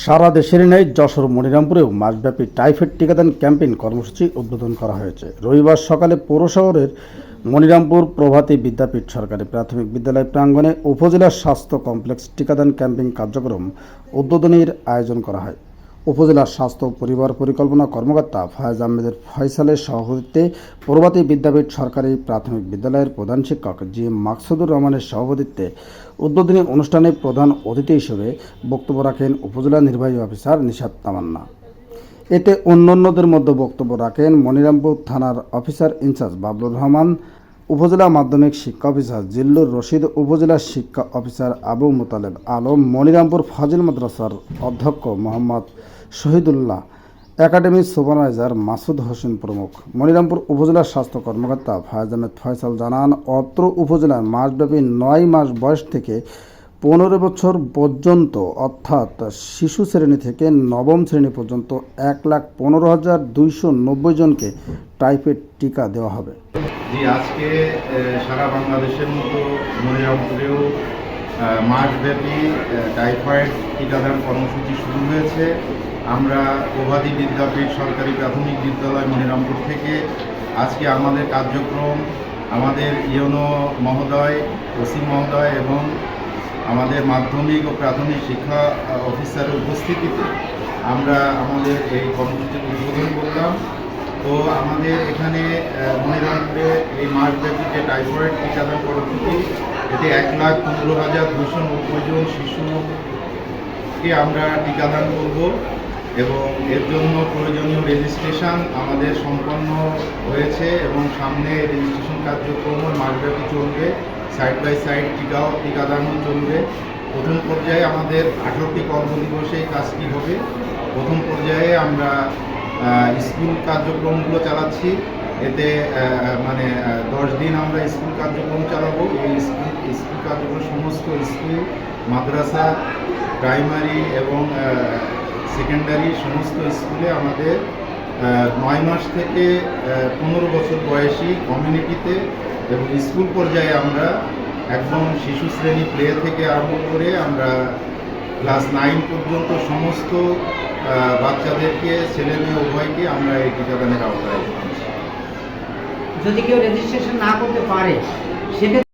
সারা দেশের ন্যায় যশোর মনিরামপুরেও মাসব্যাপী টাইফয়েড টিকাদান ক্যাম্পেইন কর্মসূচি উদ্বোধন করা হয়েছে। রবিবার সকালে পৌর শহরের মনিরামপুর প্রভাতী বিদ্যাপীঠ সরকারি প্রাথমিক বিদ্যালয় প্রাঙ্গণে উপজেলা স্বাস্থ্য কমপ্লেক্স টিকাদান ক্যাম্পেইন কার্যক্রম উদ্বোধনীর আয়োজন করা হয়। উপজেলা স্বাস্থ্য পরিবার পরিকল্পনা কর্মকর্তা ফায়াজ আহমেদের ফয়সালের সভাপতিত্বে প্রভাতী বিদ্যাপীঠ সরকারি প্রাথমিক বিদ্যালয়ের প্রধান শিক্ষক জি মাকসুদুর রহমানের সভাপতিত্বে উদ্বোধনী অনুষ্ঠানে প্রধান অতিথি হিসেবে বক্তব্য রাখেন উপজেলা নির্বাহী অফিসার নিশাদ তামান্না। এতে অন্যান্যদের মধ্যে বক্তব্য রাখেন মনিরামপুর থানার অফিসার ইনচার্জ বাবলুর রহমান উপজেলা মাধ্যমিক শিক্ষা অফিসার জিল্লুর রশিদ, উপজেলা শিক্ষা অফিসার আবু মোতালেব আলম, মনিরামপুর ফাজিল মাদ্রাসার অধ্যক্ষ মোহাম্মদ শহীদুল্লাহ একাডেমির সুপারভাইজার মাসুদ হোসেন প্রমুখ। মনিরামপুর উপজেলার স্বাস্থ্য কর্মকর্তা ফায়াজ আহমেদ ফয়সাল জানান, অত্র উপজেলার মাসব্যাপী নয় মাস বয়স থেকে পনেরো বছর পর্যন্ত, অর্থাৎ শিশু শ্রেণি থেকে নবম শ্রেণি পর্যন্ত এক লাখ পনেরো হাজার দুইশো নব্বই জনকে টাইফয়েড টিকা দেওয়া হবে। জি আজকে সারা বাংলাদেশের মতো মনিরামপুরেও মাসব্যাপী টাইফয়েড টিকাদান কর্মসূচি শুরু হয়েছে। আমরা প্রভাতী বিদ্যাপীঠ সরকারি প্রাথমিক বিদ্যালয় মনিরামপুর থেকে আজকে আমাদের কার্যক্রম, আমাদের ইয়নো মহোদয়, ওসি মহোদয় এবং আমাদের মাধ্যমিক ও প্রাথমিক শিক্ষা অফিসারের উপস্থিতিতে আমরা আমাদের এই কর্মসূচির উদ্বোধন করলাম। তো আমাদের এখানে আহ, মনিরামপুরে এই মাসব্যাপী যে টাইফয়েড টিকাদান কর্মসূচি এতে এক লাখ পনেরো হাজার দুশো নব্বই জন শিশুকে আমরা টিকাদান করব এবং এর জন্য প্রয়োজনীয় রেজিস্ট্রেশন আমাদের সম্পন্ন হয়েছে এবং সামনে রেজিস্ট্রেশন কার্যক্রম মাসব্যাপী চলবে। সাইড বাই সাইড টিকাও টিকাদানও চলবে। প্রথম পর্যায়ে আমাদের আঠারোটি কর্মদিবসে কাজটি হবে। প্রথম পর্যায়ে আমরা স্কুল কার্যক্রমগুলো চালাচ্ছি। এতে মানে দশ দিন আমরা স্কুল কার্যক্রম চালাবো। এই স্কুল স্কুল কার্যক্রম সমস্ত স্কুল, মাদ্রাসা, প্রাইমারি এবং সেকেন্ডারি সমস্ত স্কুলে আমাদের নয় মাস থেকে পনেরো বছর বয়সী কমিউনিটিতে এবং স্কুল পর্যায়ে আমরা একদম শিশু শ্রেণি প্লে থেকে আরম্ভ করে আমরা ক্লাস নাইন পর্যন্ত সমস্ত বাচ্চাদেরকে, ছেলে মেয়ে, উভয়কে আমরা এই টিকাদানের আওতায় যদি কেউ রেজিস্ট্রেশন না করতে পারে, সেক্ষেত্রে